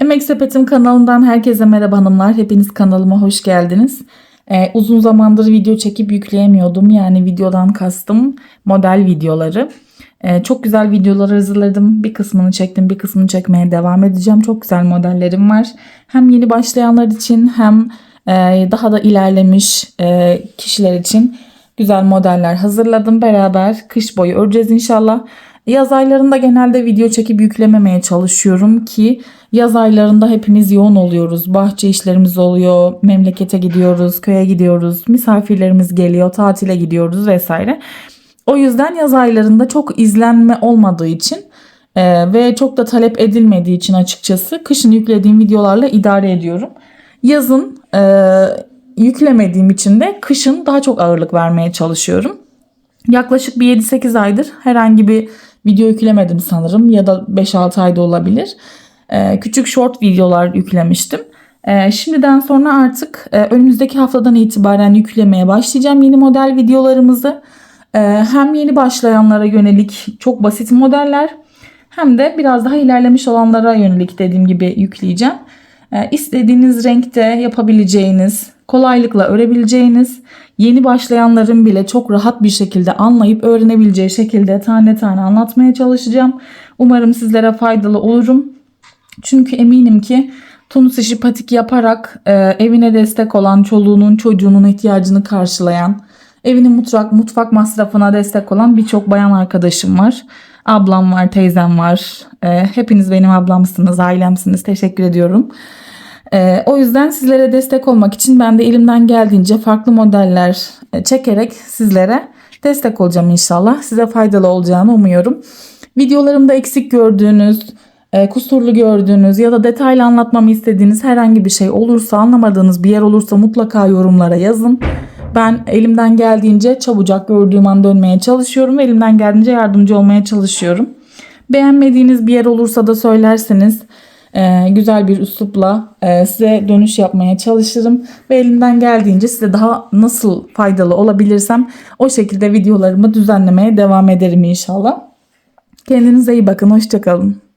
Emek Sepetim kanalından herkese merhaba hanımlar. Hepiniz kanalıma hoş geldiniz. Ee, uzun zamandır video çekip yükleyemiyordum. Yani videodan kastım model videoları. Ee, çok güzel videolar hazırladım. Bir kısmını çektim, bir kısmını çekmeye devam edeceğim. Çok güzel modellerim var. Hem yeni başlayanlar için hem e, daha da ilerlemiş e, kişiler için güzel modeller hazırladım. Beraber kış boyu öreceğiz inşallah. Yaz aylarında genelde video çekip yüklememeye çalışıyorum ki yaz aylarında hepimiz yoğun oluyoruz. Bahçe işlerimiz oluyor, memlekete gidiyoruz, köye gidiyoruz, misafirlerimiz geliyor, tatile gidiyoruz vesaire. O yüzden yaz aylarında çok izlenme olmadığı için e, ve çok da talep edilmediği için açıkçası kışın yüklediğim videolarla idare ediyorum. Yazın e, yüklemediğim için de kışın daha çok ağırlık vermeye çalışıyorum. Yaklaşık bir 7-8 aydır herhangi bir video yüklemedim sanırım ya da 5-6 ayda olabilir. Ee, küçük short videolar yüklemiştim. Ee, şimdiden sonra artık e, önümüzdeki haftadan itibaren yüklemeye başlayacağım yeni model videolarımızı. Ee, hem yeni başlayanlara yönelik çok basit modeller hem de biraz daha ilerlemiş olanlara yönelik dediğim gibi yükleyeceğim. Ee, istediğiniz renkte yapabileceğiniz, kolaylıkla örebileceğiniz, yeni başlayanların bile çok rahat bir şekilde anlayıp öğrenebileceği şekilde tane tane anlatmaya çalışacağım. Umarım sizlere faydalı olurum. Çünkü eminim ki Tunus işi patik yaparak e, evine destek olan, çoluğunun çocuğunun ihtiyacını karşılayan, evinin mutfak, mutfak masrafına destek olan birçok bayan arkadaşım var. Ablam var, teyzem var. E, hepiniz benim ablamsınız, ailemsiniz. Teşekkür ediyorum. Ee, o yüzden sizlere destek olmak için ben de elimden geldiğince farklı modeller e, çekerek sizlere destek olacağım inşallah. Size faydalı olacağını umuyorum. Videolarımda eksik gördüğünüz, e, kusurlu gördüğünüz ya da detaylı anlatmamı istediğiniz herhangi bir şey olursa, anlamadığınız bir yer olursa mutlaka yorumlara yazın. Ben elimden geldiğince çabucak gördüğüm an dönmeye çalışıyorum ve elimden geldiğince yardımcı olmaya çalışıyorum. Beğenmediğiniz bir yer olursa da söylerseniz e, güzel bir üslupla e, size dönüş yapmaya çalışırım ve elimden geldiğince size daha nasıl faydalı olabilirsem o şekilde videolarımı düzenlemeye devam ederim inşallah. Kendinize iyi bakın, hoşçakalın.